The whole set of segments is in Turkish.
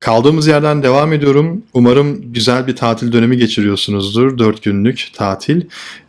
Kaldığımız yerden devam ediyorum. Umarım güzel bir tatil dönemi geçiriyorsunuzdur. 4 günlük tatil.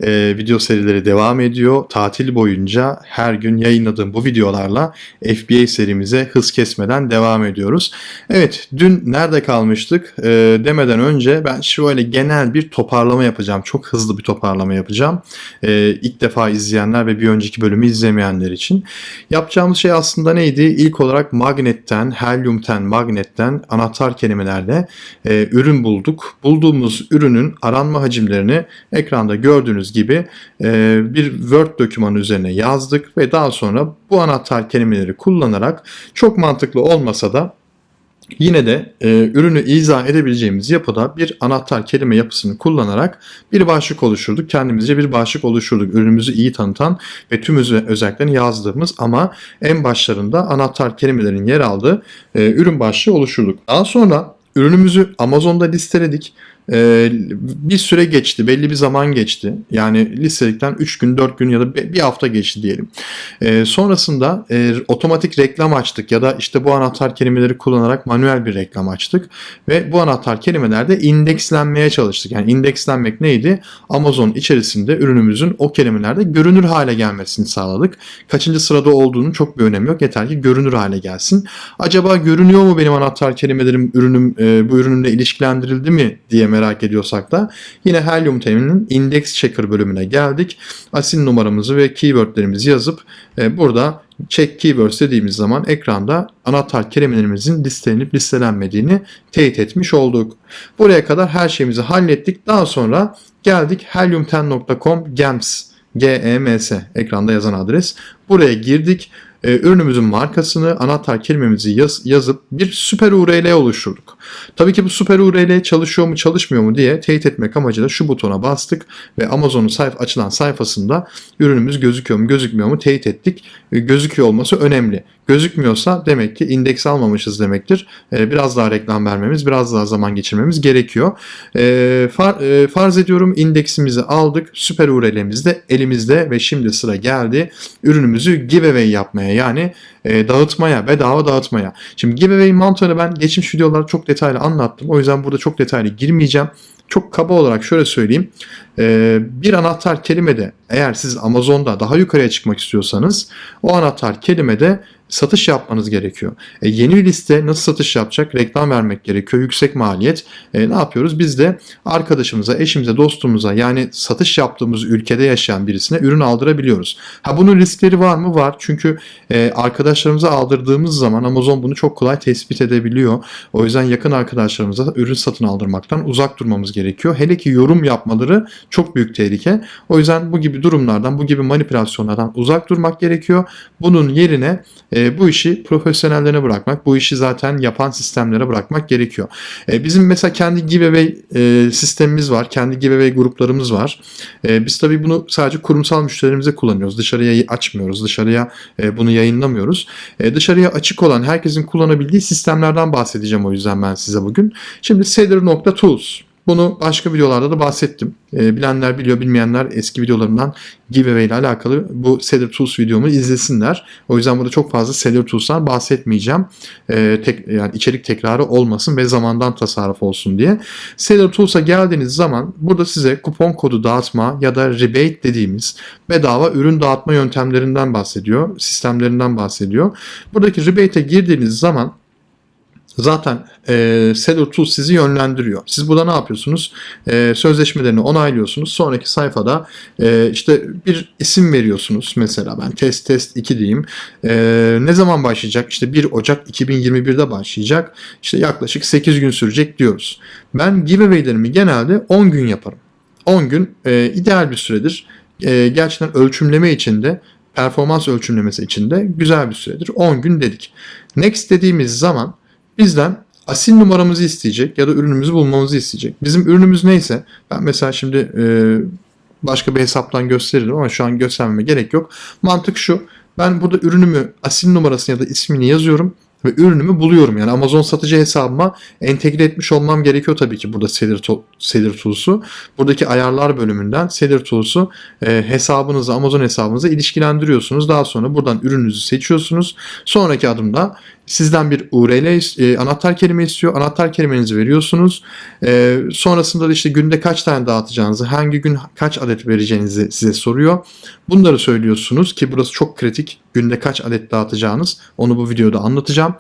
Ee, video serileri devam ediyor. Tatil boyunca her gün yayınladığım bu videolarla FBA serimize hız kesmeden devam ediyoruz. Evet, dün nerede kalmıştık Ee, demeden önce ben şöyle genel bir toparlama yapacağım. Çok hızlı bir toparlama yapacağım. Ee, ilk defa izleyenler ve bir önceki bölümü izlemeyenler için. Yapacağımız şey aslında neydi? İlk olarak magnetten, helyumten, magnetten anahtar kelimelerle e, ürün bulduk. Bulduğumuz ürünün aranma hacimlerini ekranda gördüğünüz gibi e, bir Word dokümanı üzerine yazdık ve daha sonra bu anahtar kelimeleri kullanarak çok mantıklı olmasa da Yine de e, ürünü izah edebileceğimiz yapıda bir anahtar kelime yapısını kullanarak bir başlık oluşturduk. Kendimizce bir başlık oluşturduk. Ürünümüzü iyi tanıtan ve tüm öze- özelliklerini yazdığımız ama en başlarında anahtar kelimelerin yer aldığı e, ürün başlığı oluşturduk. Daha sonra ürünümüzü Amazon'da listeledik. E, bir süre geçti, belli bir zaman geçti. Yani listeledikten 3 gün, 4 gün ya da bir hafta geçti diyelim. E, sonrasında e, otomatik reklam açtık ya da işte bu anahtar kelimeleri kullanarak manuel bir reklam açtık ve bu anahtar kelimelerde indekslenmeye çalıştık. Yani indekslenmek neydi? Amazon içerisinde ürünümüzün o kelimelerde görünür hale gelmesini sağladık. Kaçıncı sırada olduğunun çok bir önemi yok. Yeter ki görünür hale gelsin. Acaba görünüyor mu benim anahtar kelimelerim ürünüm e, bu ürünümle ilişkilendirildi mi diye merak ediyorsak da yine Helium teminin index checker bölümüne geldik. Asin numaramızı ve keywordlerimizi yazıp e, burada check keywords dediğimiz zaman ekranda anahtar kelimelerimizin listelenip listelenmediğini teyit etmiş olduk. Buraya kadar her şeyimizi hallettik. Daha sonra geldik helium10.com gems GEMS ekranda yazan adres. Buraya girdik. Ee, ürünümüzün markasını, anahtar kelimemizi yaz- yazıp bir süper URL oluşturduk. Tabii ki bu süper URL çalışıyor mu çalışmıyor mu diye teyit etmek amacıyla şu butona bastık ve Amazon'un sayf açılan sayfasında ürünümüz gözüküyor mu gözükmüyor mu teyit ettik. Ee, gözüküyor olması önemli. Gözükmüyorsa demek ki indeks almamışız demektir. Ee, biraz daha reklam vermemiz, biraz daha zaman geçirmemiz gerekiyor. Ee, e, farz ediyorum indeksimizi aldık. Süper URL'miz de elimizde ve şimdi sıra geldi ürünümüzü giveaway yapmaya yani e, dağıtmaya, bedava dağıtmaya. Şimdi giveaway mantığını ben geçmiş videolarda çok detaylı anlattım. O yüzden burada çok detaylı girmeyeceğim. Çok kaba olarak şöyle söyleyeyim. Ee, bir anahtar kelimede eğer siz Amazon'da daha yukarıya çıkmak istiyorsanız o anahtar kelimede satış yapmanız gerekiyor. E, yeni bir liste nasıl satış yapacak? Reklam vermek gerekiyor. Yüksek maliyet. E, ne yapıyoruz? Biz de arkadaşımıza, eşimize, dostumuza yani satış yaptığımız ülkede yaşayan birisine ürün aldırabiliyoruz. Ha bunun riskleri var mı? Var. Çünkü e, arkadaşlarımıza aldırdığımız zaman Amazon bunu çok kolay tespit edebiliyor. O yüzden yakın arkadaşlarımıza ürün satın aldırmaktan uzak durmamız gerekiyor. Hele ki yorum yapmaları çok büyük tehlike. O yüzden bu gibi durumlardan, bu gibi manipülasyonlardan uzak durmak gerekiyor. Bunun yerine e, bu işi profesyonellerine bırakmak, bu işi zaten yapan sistemlere bırakmak gerekiyor. E, bizim mesela kendi giveaway e, sistemimiz var, kendi giveaway gruplarımız var. E, biz tabii bunu sadece kurumsal müşterilerimize kullanıyoruz. Dışarıya açmıyoruz, dışarıya e, bunu yayınlamıyoruz. E, dışarıya açık olan, herkesin kullanabildiği sistemlerden bahsedeceğim o yüzden ben size bugün. Şimdi Cedar.tools. Bunu başka videolarda da bahsettim. E, bilenler biliyor, bilmeyenler eski videolarımdan giveaway ile alakalı bu Cedar Tools videomu izlesinler. O yüzden burada çok fazla Cedar Tools'tan bahsetmeyeceğim. E, tek, yani içerik tekrarı olmasın ve zamandan tasarruf olsun diye. Cedar Tools'a geldiğiniz zaman burada size kupon kodu dağıtma ya da rebate dediğimiz bedava ürün dağıtma yöntemlerinden bahsediyor. Sistemlerinden bahsediyor. Buradaki rebate'e girdiğiniz zaman Zaten e, Seller Tools sizi yönlendiriyor. Siz burada ne yapıyorsunuz? E, sözleşmelerini onaylıyorsunuz. Sonraki sayfada e, işte bir isim veriyorsunuz. Mesela ben test test 2 diyeyim. E, ne zaman başlayacak? İşte 1 Ocak 2021'de başlayacak. İşte yaklaşık 8 gün sürecek diyoruz. Ben giveaway'lerimi genelde 10 gün yaparım. 10 gün e, ideal bir süredir. E, gerçekten ölçümleme için de performans ölçümlemesi için de güzel bir süredir. 10 gün dedik. Next dediğimiz zaman bizden asil numaramızı isteyecek ya da ürünümüzü bulmamızı isteyecek. Bizim ürünümüz neyse ben mesela şimdi e, başka bir hesaptan gösteririm ama şu an göstermeme gerek yok. Mantık şu. Ben burada ürünümü asil numarasını ya da ismini yazıyorum. Ve ürünümü buluyorum. Yani Amazon satıcı hesabıma entegre etmiş olmam gerekiyor tabii ki burada Seller, to- Seller Tools'u. Buradaki ayarlar bölümünden Seller Tools'u e, hesabınızı Amazon hesabınıza ilişkilendiriyorsunuz. Daha sonra buradan ürününüzü seçiyorsunuz. Sonraki adımda sizden bir URL e, anahtar kelime istiyor. Anahtar kelimenizi veriyorsunuz. E, sonrasında da işte günde kaç tane dağıtacağınızı, hangi gün kaç adet vereceğinizi size soruyor. Bunları söylüyorsunuz ki burası çok kritik. Günde kaç adet dağıtacağınız onu bu videoda anlatacağım.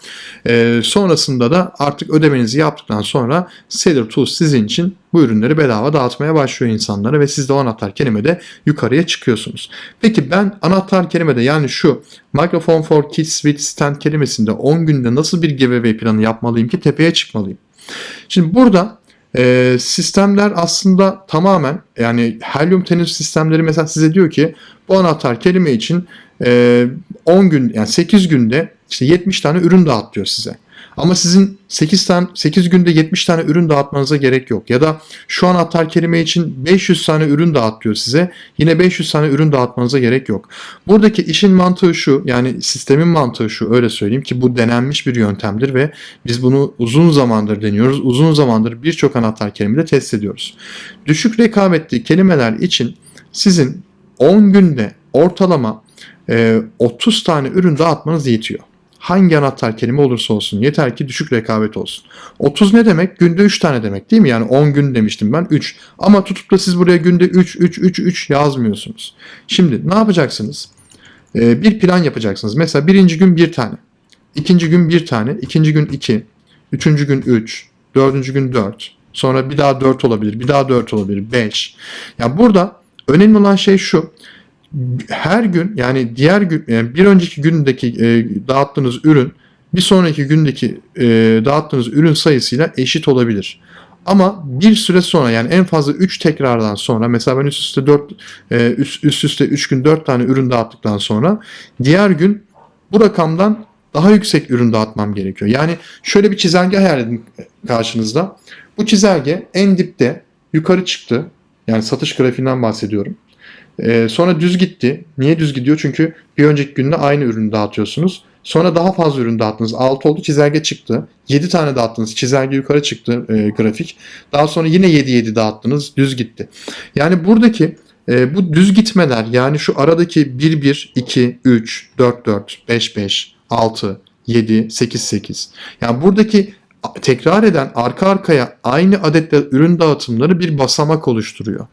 E, sonrasında da artık ödemenizi yaptıktan sonra Seller Tools sizin için bu ürünleri bedava dağıtmaya başlıyor insanlara ve siz de o anahtar kelimede yukarıya çıkıyorsunuz. Peki ben anahtar kelimede yani şu Microphone for Kids with Stand kelimesinde 10 günde nasıl bir giveaway planı yapmalıyım ki tepeye çıkmalıyım? Şimdi burada e, sistemler aslında tamamen yani Helium Tennis sistemleri mesela size diyor ki bu anahtar kelime için e, 10 gün yani 8 günde işte 70 tane ürün dağıt diyor size. Ama sizin 8 tane 8 günde 70 tane ürün dağıtmanıza gerek yok. Ya da şu anahtar kelime için 500 tane ürün dağıt diyor size. Yine 500 tane ürün dağıtmanıza gerek yok. Buradaki işin mantığı şu yani sistemin mantığı şu öyle söyleyeyim ki bu denenmiş bir yöntemdir ve biz bunu uzun zamandır deniyoruz. Uzun zamandır birçok anahtar kelimede test ediyoruz. Düşük rekabetli kelimeler için sizin 10 günde ortalama e, 30 tane ürün dağıtmanız yetiyor. Hangi anahtar kelime olursa olsun yeter ki düşük rekabet olsun. 30 ne demek? Günde 3 tane demek değil mi? Yani 10 gün demiştim ben 3. Ama tutup da siz buraya günde 3 3 3 3 yazmıyorsunuz. Şimdi ne yapacaksınız? Ee, bir plan yapacaksınız. Mesela birinci gün bir tane. ikinci gün bir tane. ikinci gün 2. Üçüncü gün 3. Dördüncü gün 4. Sonra bir daha 4 olabilir. Bir daha 4 olabilir. 5. Yani burada önemli olan şey şu her gün yani diğer gün yani bir önceki gündeki e, dağıttığınız ürün bir sonraki gündeki e, dağıttığınız ürün sayısıyla eşit olabilir. Ama bir süre sonra yani en fazla 3 tekrardan sonra mesela ben üst üste 4 e, üst, üst üste 3 gün 4 tane ürün dağıttıktan sonra diğer gün bu rakamdan daha yüksek ürün dağıtmam gerekiyor. Yani şöyle bir çizelge hayal edin karşınızda. Bu çizelge en dipte yukarı çıktı. Yani satış grafiğinden bahsediyorum. Ee, sonra düz gitti. Niye düz gidiyor? Çünkü bir önceki günde aynı ürünü dağıtıyorsunuz. Sonra daha fazla ürün dağıttınız. 6 oldu çizelge çıktı. 7 tane dağıttınız. Çizelge yukarı çıktı e, grafik. Daha sonra yine 7-7 dağıttınız. Düz gitti. Yani buradaki e, bu düz gitmeler yani şu aradaki 1-1, 2, 3, 4-4, 5-5, 6, 7, 8, 8. Yani buradaki tekrar eden arka arkaya aynı adetle ürün dağıtımları bir basamak oluşturuyor.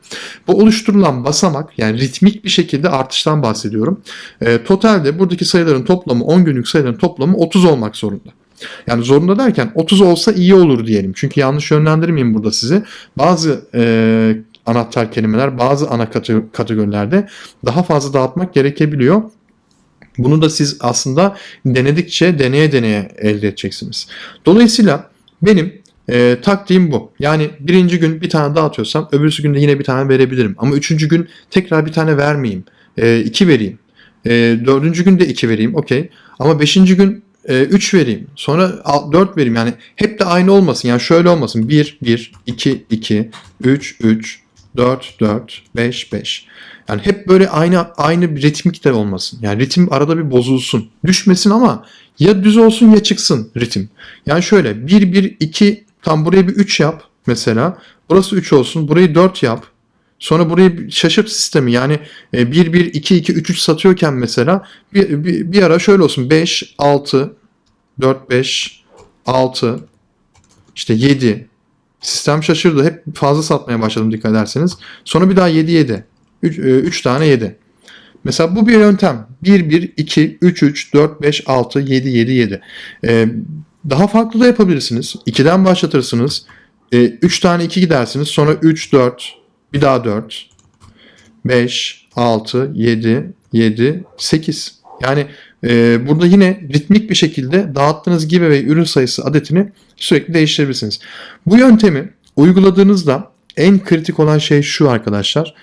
Bu oluşturulan basamak yani ritmik bir şekilde artıştan bahsediyorum. E, totalde buradaki sayıların toplamı 10 günlük sayıların toplamı 30 olmak zorunda. Yani zorunda derken 30 olsa iyi olur diyelim. Çünkü yanlış yönlendirmeyeyim burada sizi. Bazı e, anahtar kelimeler bazı ana kate- kategorilerde daha fazla dağıtmak gerekebiliyor. Bunu da siz aslında denedikçe deneye deneye elde edeceksiniz. Dolayısıyla benim e, taktiğim bu. Yani birinci gün bir tane dağıtıyorsam öbürsü günde yine bir tane verebilirim. Ama üçüncü gün tekrar bir tane vermeyeyim. E, iki vereyim. E, dördüncü günde iki vereyim. Okey. Ama beşinci gün 3 vereyim. Sonra 4 vereyim. Yani hep de aynı olmasın. Yani şöyle olmasın. 1, 1, 2, 2, 3, 3, 4, 4, 5, 5. Yani hep böyle aynı aynı bir ritmik de olmasın. Yani ritim arada bir bozulsun. Düşmesin ama ya düz olsun ya çıksın ritim. Yani şöyle 1, 1, 2 tam buraya bir 3 yap mesela. Burası 3 olsun. Burayı 4 yap. Sonra burayı şaşırt sistemi yani 1 1 2 2 3 3 satıyorken mesela bir, bir, bir ara şöyle olsun 5 6 4 5 6 işte 7 sistem şaşırdı. Hep fazla satmaya başladım dikkat ederseniz. Sonra bir daha 7 7 3, 3 tane 7. Mesela bu bir yöntem. 1 1 2 3 3 4 5 6 7 7 7. Ee, daha farklı da yapabilirsiniz. 2'den başlatırsınız. 3 tane 2 gidersiniz. Sonra 3 4 bir daha 4 5 6 7 7 8. Yani e, burada yine ritmik bir şekilde dağıttığınız gibi ve ürün sayısı adetini sürekli değiştirebilirsiniz. Bu yöntemi uyguladığınızda en kritik olan şey şu arkadaşlar.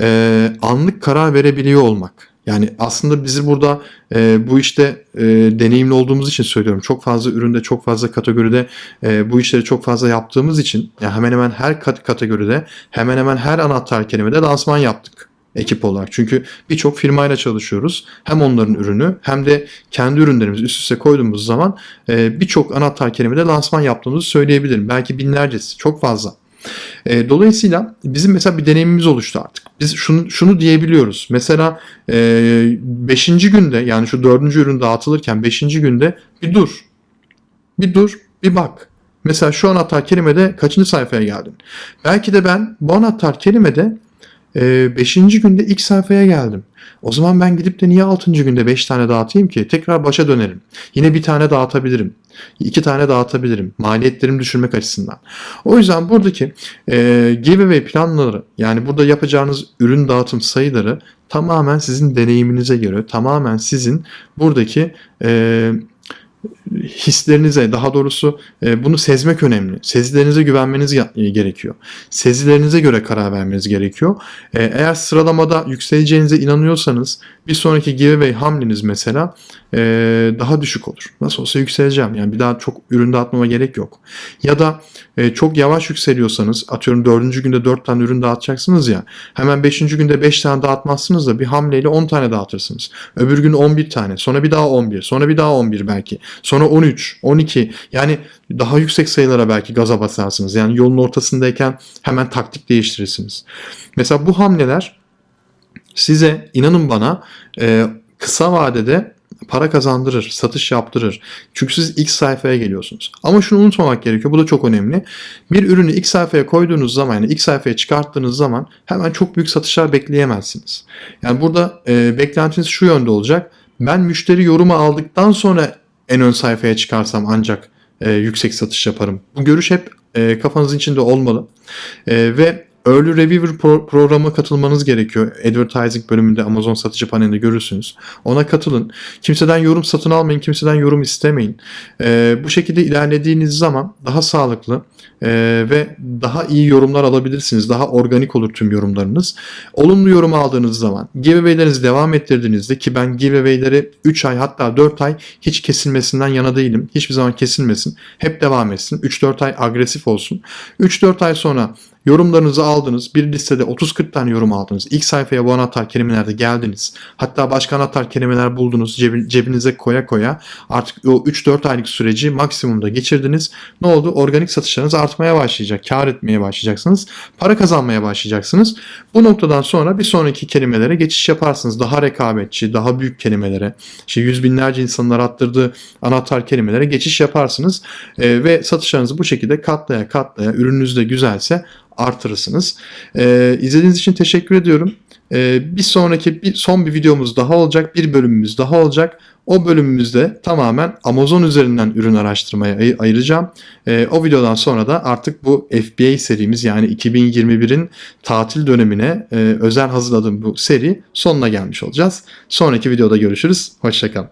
E, anlık karar verebiliyor olmak. Yani aslında bizi burada e, bu işte e, deneyimli olduğumuz için söylüyorum. Çok fazla üründe, çok fazla kategoride e, bu işleri çok fazla yaptığımız için yani hemen hemen her kat- kategoride, hemen hemen her anahtar kelimede lansman yaptık. ekip olarak. Çünkü birçok firmayla çalışıyoruz. Hem onların ürünü hem de kendi ürünlerimizi üst üste koyduğumuz zaman e, birçok anahtar kelimede lansman yaptığımızı söyleyebilirim. Belki binlercesi, çok fazla. E, dolayısıyla bizim mesela bir deneyimimiz oluştu artık. Biz şunu şunu diyebiliyoruz. Mesela 5. günde yani şu 4. ürün dağıtılırken 5. günde bir dur. Bir dur, bir bak. Mesela şu anahtar kelimede kaçıncı sayfaya geldin? Belki de ben bu anahtar kelimede 5. günde ilk sayfaya geldim. O zaman ben gidip de niye 6. günde 5 tane dağıtayım ki? Tekrar başa dönerim. Yine bir tane dağıtabilirim. iki tane dağıtabilirim. Maliyetlerimi düşürmek açısından. O yüzden buradaki e, giveaway planları yani burada yapacağınız ürün dağıtım sayıları tamamen sizin deneyiminize göre, tamamen sizin buradaki e, hislerinize daha doğrusu e, bunu sezmek önemli. Sezilerinize güvenmeniz e, gerekiyor. Sezilerinize göre karar vermeniz gerekiyor. E, eğer sıralamada yükseleceğinize inanıyorsanız bir sonraki giveaway hamleniz mesela e, daha düşük olur. Nasıl olsa yükseleceğim. Yani bir daha çok ürün dağıtmama gerek yok. Ya da e, çok yavaş yükseliyorsanız atıyorum dördüncü günde 4 tane ürün dağıtacaksınız ya hemen beşinci günde 5 tane dağıtmazsınız da bir hamleyle 10 tane dağıtırsınız. Öbür gün 11 tane sonra bir daha 11 sonra bir daha 11 belki sonra 13 12 yani daha yüksek sayılara belki gaza basarsınız. Yani yolun ortasındayken hemen taktik değiştirirsiniz. Mesela bu hamleler size inanın bana e, kısa vadede para kazandırır, satış yaptırır. Çünkü siz ilk sayfaya geliyorsunuz. Ama şunu unutmamak gerekiyor. Bu da çok önemli. Bir ürünü ilk sayfaya koyduğunuz zaman yani ilk sayfaya çıkarttığınız zaman hemen çok büyük satışlar bekleyemezsiniz. Yani burada e, beklentiniz şu yönde olacak. Ben müşteri yorumu aldıktan sonra en ön sayfaya çıkarsam ancak e, yüksek satış yaparım. Bu görüş hep e, kafanızın içinde olmalı. E, ve Early Reviewer pro- programa katılmanız gerekiyor. Advertising bölümünde Amazon satıcı panelinde görürsünüz. Ona katılın. Kimseden yorum satın almayın, kimseden yorum istemeyin. Ee, bu şekilde ilerlediğiniz zaman daha sağlıklı e, ve daha iyi yorumlar alabilirsiniz. Daha organik olur tüm yorumlarınız. Olumlu yorum aldığınız zaman giveaway'lerinizi devam ettirdiğinizde ki ben giveaway'leri 3 ay hatta 4 ay hiç kesilmesinden yana değilim. Hiçbir zaman kesilmesin. Hep devam etsin. 3-4 ay agresif olsun. 3-4 ay sonra Yorumlarınızı aldınız. Bir listede 30-40 tane yorum aldınız. İlk sayfaya bu anahtar kelimelerde geldiniz. Hatta başka anahtar kelimeler buldunuz. Cebi- cebinize koya koya artık o 3-4 aylık süreci maksimumda geçirdiniz. Ne oldu? Organik satışlarınız artmaya başlayacak. Kar etmeye başlayacaksınız. Para kazanmaya başlayacaksınız. Bu noktadan sonra bir sonraki kelimelere geçiş yaparsınız. Daha rekabetçi, daha büyük kelimelere, işte yüz binlerce insanın arattırdığı anahtar kelimelere geçiş yaparsınız. Ee, ve satışlarınızı bu şekilde katlaya katlaya ürününüz de güzelse artırırsınız. Ee, izlediğiniz için teşekkür ediyorum. Ee, bir sonraki bir son bir videomuz daha olacak, bir bölümümüz daha olacak. O bölümümüzde tamamen Amazon üzerinden ürün araştırmaya ay- ayıracağım. Ee, o videodan sonra da artık bu FBA serimiz yani 2021'in tatil dönemine e, özel hazırladığım bu seri sonuna gelmiş olacağız. Sonraki videoda görüşürüz. Hoşçakalın.